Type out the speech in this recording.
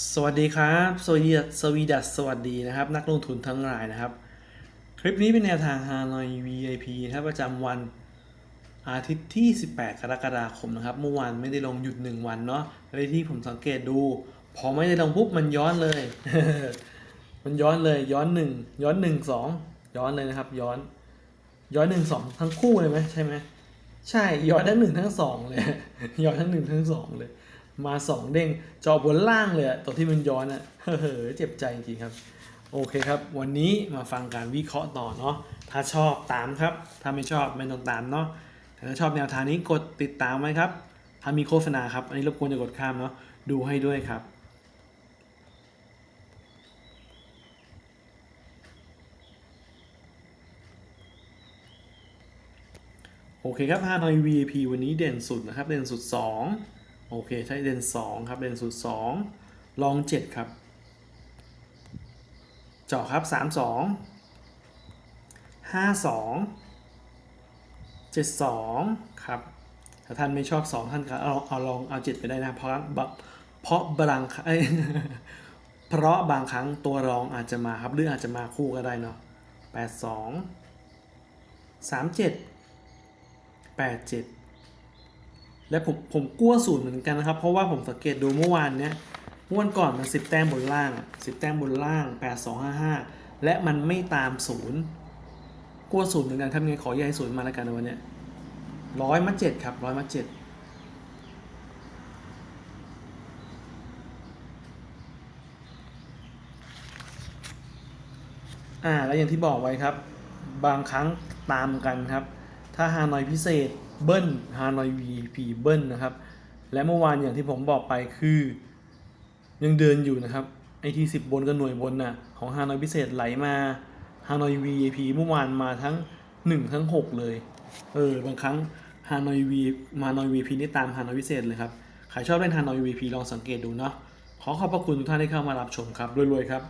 สวัสดีครับสวีดัสสวีดัสสวัสดีนะครับ นักลงทุนทั้งหลายนะครับ คลิปนี้เป็นแนวทาง Hanoi VIP นะครับประจำวันอาทิตย์ที่ 18 กรกฎาคมนะครับ เมื่อวานไม่ได้ลงหยุด 1 วันเนาะเลยที่ผมสังเกตดู พอไม่ได้ลงปุ๊บมันย้อนเลย มันย้อนเลยย้อน 1 ย้อน 1 2 ย้อนเลยนะครับ ย้อน ย้อน 1 2 ทั้งคู่เลยไหมใช่ไหมใช่ย้อนทั้งหนึ่งทั้งสองเลยย้อนทั้งหนึ่งทั้งสองเลย มาสองเด้งจอบนล่างเลยอะตัวที่มันย้อนอะเฮ้อเจ็บใจจริงครับ โอเคครับ วันนี้มาฟังการวิเคราะห์ต่อเนาะถ้าชอบตามครับ ถ้าไม่ชอบไม่ต้องตามเนาะแต่ถ้าชอบแนวทางนี้กดติดตามไว้ครับ ถ้ามีโฆษณาครับ อันนี้รบกวนจะกดข้ามเนาะดูให้ด้วยครับโอเคครับ Hanoi VIP วันนี้เด่นสุดนะครับ เด่นสุด 2 โอเค ใช่เด่น2ครับเด่นสุด2ลอง 7 ครับ เจาะครับ 3 2 5 2 7 2 ครับ ถ้าท่านไม่ชอบ 2 ท่านก็เอาเอาลองเอา 7 ไปได้นะ เพราะบะเพราะบางเอ้ยเพราะบางครั้งตัวรองอาจจะมาครับ หรืออาจจะมาคู่ก็ได้เนาะ8 2 3 7 8 7 และผมผมกลัวศูนย์เหมือนกันนะครับ เพราะว่าผมสังเกตดูเมื่อวานเนี้ยเมื่อวันก่อนมัน 10 แต้มบนล่างอะ10 แต้มบนล่าง 8 2 5 5 และมันไม่ตามศูนย์กลัวศูนย์เหมือนกันทำไงขอย้ายศูนย์มาแล้วกันในวันเนี้ยร้อยมาเจ็ดครับร้อยมาเจ็ดอ่าแล้วอย่างที่บอกไว้ครับ บางครั้งตามกันครับ ถ้าฮานอยพิเศษเบิ้ลฮานอย VP เบิ้ลนะครับ และเมื่อวานอย่างที่ผมบอกไปคือ ยังเดินอยู่นะครับไอทีสิบบนกับหน่วยบนน่ะของฮานอยพิเศษไหลมาฮานอย VIP เมื่อวานมาทั้ง 1 ทั้ง 6 เลย เออบางครั้งฮานอย V มาฮานอย VP นี่ตามฮานอยพิเศษเลยครับใครชอบเล่นฮานอย VP ลองสังเกตดูเนาะขอขอบพระคุณทุกท่านที่เข้ามารับชมครับรวยๆครับ